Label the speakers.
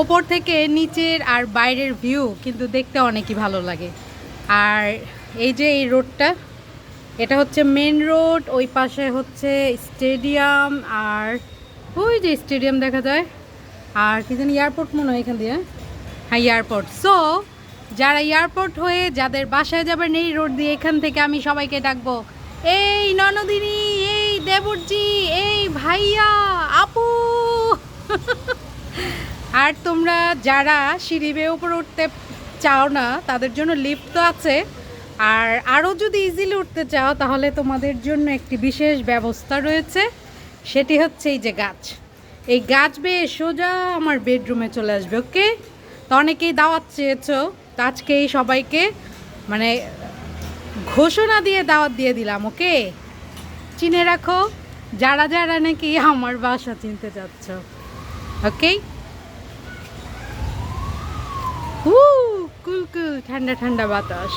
Speaker 1: ওপর থেকে নিচের আর বাইরের ভিউ কিন্তু দেখতে অনেকই ভালো লাগে। আর এই যে এই রোডটা এটা হচ্ছে মেন রোড ওই পাশে হচ্ছে স্টেডিয়াম আর ওই যে স্টেডিয়াম দেখা যায়। আর কি জানি এয়ারপোর্ট মনে হয় এখান দিয়ে। হ্যাঁ এয়ারপোর্ট সো যারা এয়ারপোর্ট হয়ে যাদের বাসায় যাবেন এই রোড দিয়ে, এখান থেকে আমি সবাইকে ডাকবো। এই ননদিনী, এই দেবরজি, এই ভাইয়া আর তোমরা যারা সিঁড়ি বেয়ে উপরে উঠতে চাও না, তাদের জন্য লিফট তো আছে। আর আরও যদি ইজিলি উঠতে চাও, তাহলে তোমাদের জন্য একটি বিশেষ ব্যবস্থা রয়েছে। সেটি হচ্ছে এই যে গাছ। এই গাছ বেয়ে সোজা আমার বেডরুমে চলে আসবে ওকে তো অনেকেই দাওয়াত চেয়েছো, তো আজকেই সবাইকে মানে ঘোষণা দিয়ে দাওয়াত দিয়ে দিলাম ওকে চিনে রাখো, যারা যারা নাকি আমার বাসা চিনতে চাচ্ছ ওকে ঠান্ডা ঠান্ডা বাতাস।